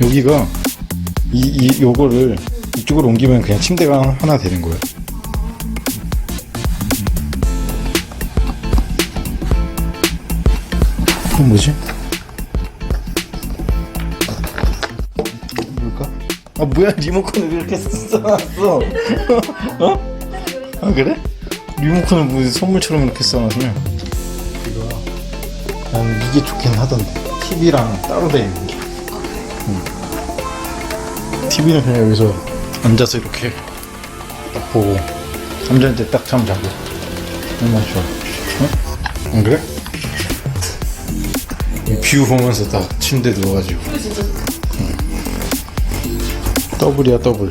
여기가 이, 이 요거를 이쪽으로 옮기면 그냥 침대가 하나 되는 거예요. 이건 뭐지? 뭘까? 아 뭐야 리모컨을 왜 이렇게 써놨어? 어? 아 그래? 리모컨을 뭐 선물처럼 이렇게 써놨으면 이거 난 이게 좋긴 하던데 TV랑 따로 돼 있는 게 TV는 그냥 여기서 앉아서 이렇게 딱 보고 때딱 잠 자고 얼마나 좋아 어? 안 그래? 이뷰 보면서 딱 침대 누워가지고 응. 더블이야 더블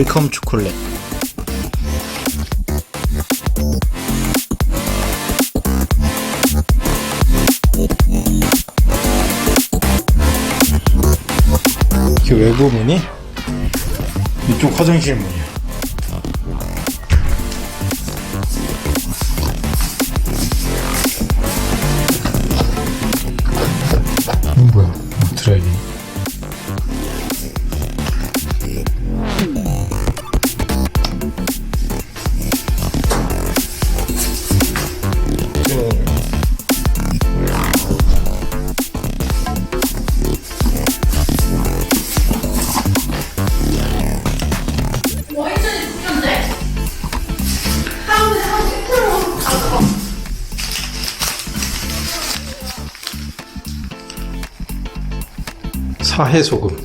웰컴 초콜릿. 이게 외부 문이 이쪽 화장실 문이 사해 소금.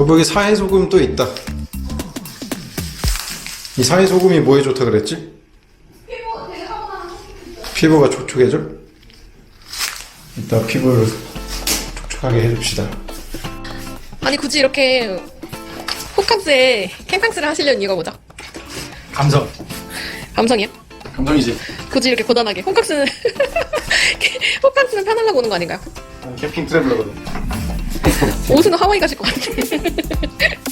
여보 여기 사해 소금 또 있다. 이 사해 소금이 뭐에 좋다 그랬지? 피부 피부가 촉촉해져? 이따 피부를 촉촉하게 해줍시다. 아니 굳이 이렇게 호캉스에 캠캉스를 하시려는 이유가 뭐죠? 감성. 감성이요? 감성이지. 굳이 이렇게 고단하게 호캉스는 호캉스는 편하려고 오는 거 아닌가요? 캠핑 트래블러거든. 옷은 하와이 가실 것 같아.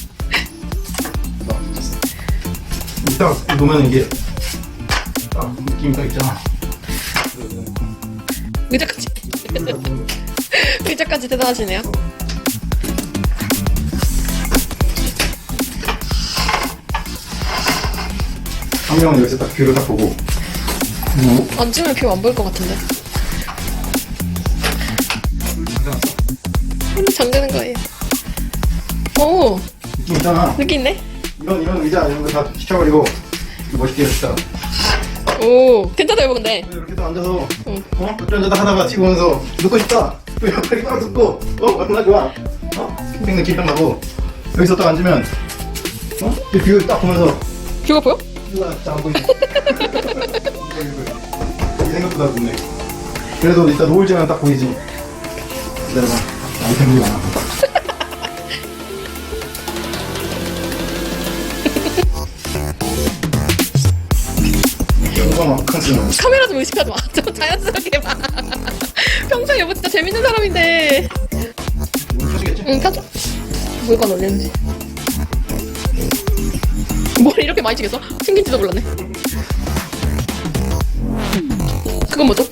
이따 놓으면 이게 딱 느낌이 딱 있잖아. 의자까지. 의자까지 대단하시네요. 한 명은 여기서 딱 뷰를 딱 보고 뷰안 보일 것 같은데. 잠드는 거예요. 오, 느낌 있잖아. 느낌 있네. 이런 이런 의자 이런 거 다 시켜버리고 멋있게 해줍시다. 오, 괜찮다 여보 근데. 이렇게 또 앉아서 응. 어? 어쩌다 하다가 튀고 오면서 듣고 싶다. 또 옆에 딱 듣고 어 얼마나 좋아. 어? 캠핑 느낌 딱 나고 여기서 딱 앉으면 어? 뷰딱 보면서 뷰가 보여? 뷰가 딱 보이네. 이거, 이거. 이 생각보다 좋네. 그래도 이따 노을 지면 딱 보이지. 기다려봐. 이거 막 컨셉. 카메라 좀 의식하지 마. 좀 자연스럽게 봐. 평소에 여보 진짜 재밌는 사람인데. 응, 켜줘. 물건 올리는지. 뭘 이렇게 많이 치겠어? 생긴지도 몰랐네. 그건 뭐죠?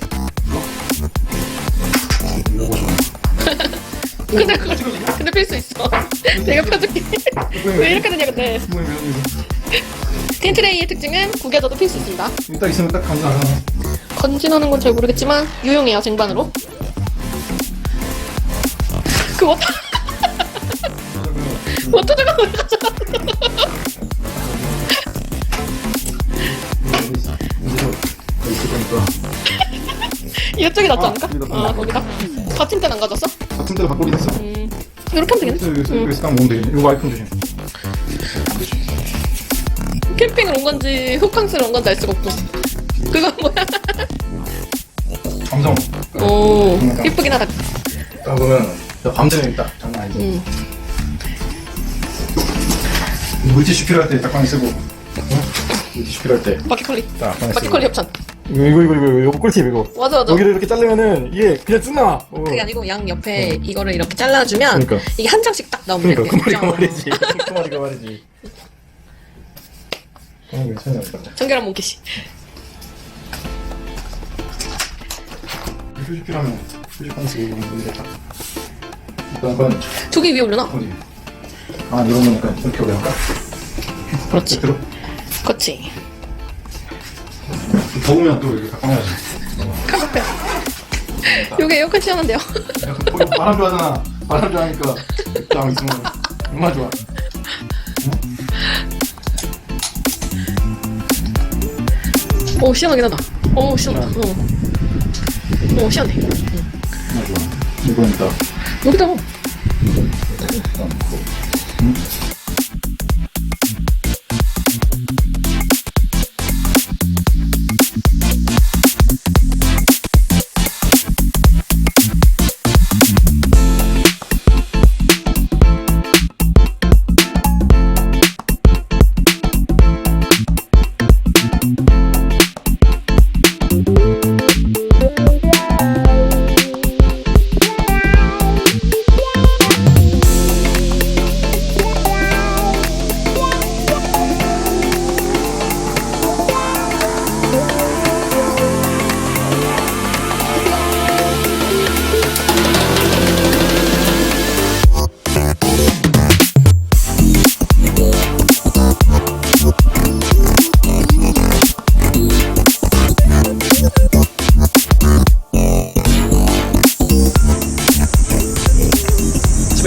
근데 그거 근데 필수 있어. 내가 펴줄게. 왜 이렇게 되냐 근데. 텐트레이의 특징은 구겨져도 필수 있습니다. 딱 있으면 딱 감사하네. 건진하는 건 잘 모르겠지만 유용해요 쟁반으로. 그 워터 워터 조각 왜 가져가? 거니까 이쪽이 낫지 않을까? 아, 여기다. 아 거기다. 같은 때는 안 가졌어? 같은 데로 바꾸기 됐어. 음 이렇게 하면 되겠네. 여기서 음. 여기서 딱 모으면 되겠네. 이거 아이폰 조심. 캠핑을 온 건지 호캉스를 온 건지 알 수가 없고. 그건 뭐야? 감성. 오 예쁘긴 하다. 딱 보면 밤새는 딱 장난 아니지. 음. 물티슈 필요할 때딱 방에 쓰고. 어? 물티슈 필요할 때. 바퀴컬리. 딱 방에 쓰고. 바퀴컬리 협찬. 이거 이거 이거 이거, 이거 꿀팁 이거. 맞아 맞아. 여기를 이렇게 자르면은 이게 그냥 쭉 나와. 어. 그게 아니고 양 옆에 이거를 이렇게 잘라주면 그러니까. 이게 한 장씩 딱 나오면 그러니까 그 말이가 쫙. 말이지. 그 말이가 말이지. 어, 괜찮아, 괜찮아. 정결한 몽키 씨. 휴식 필요하면 휴식 방식 이거 보면 되겠다. 일단 약간 저기 위에 올려놔. 어디? 아 이런 거니까 이렇게 올려볼까? 그렇지. 들어. 그렇지. 더우면 또 이렇게 와야지. 카페. 요게 에어컨 시원한데요. 거기 바람 좋아하잖아. 바람 좋아하니까 딱 있으면 얼마나 좋아. 오 시원하긴 하다. 오 시원하다. 어. 오 시원해. 얼마나 좋아. 이건 이따 여기다. 넣고. 집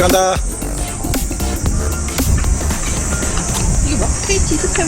간다. 이게 뭐야? KT 스팸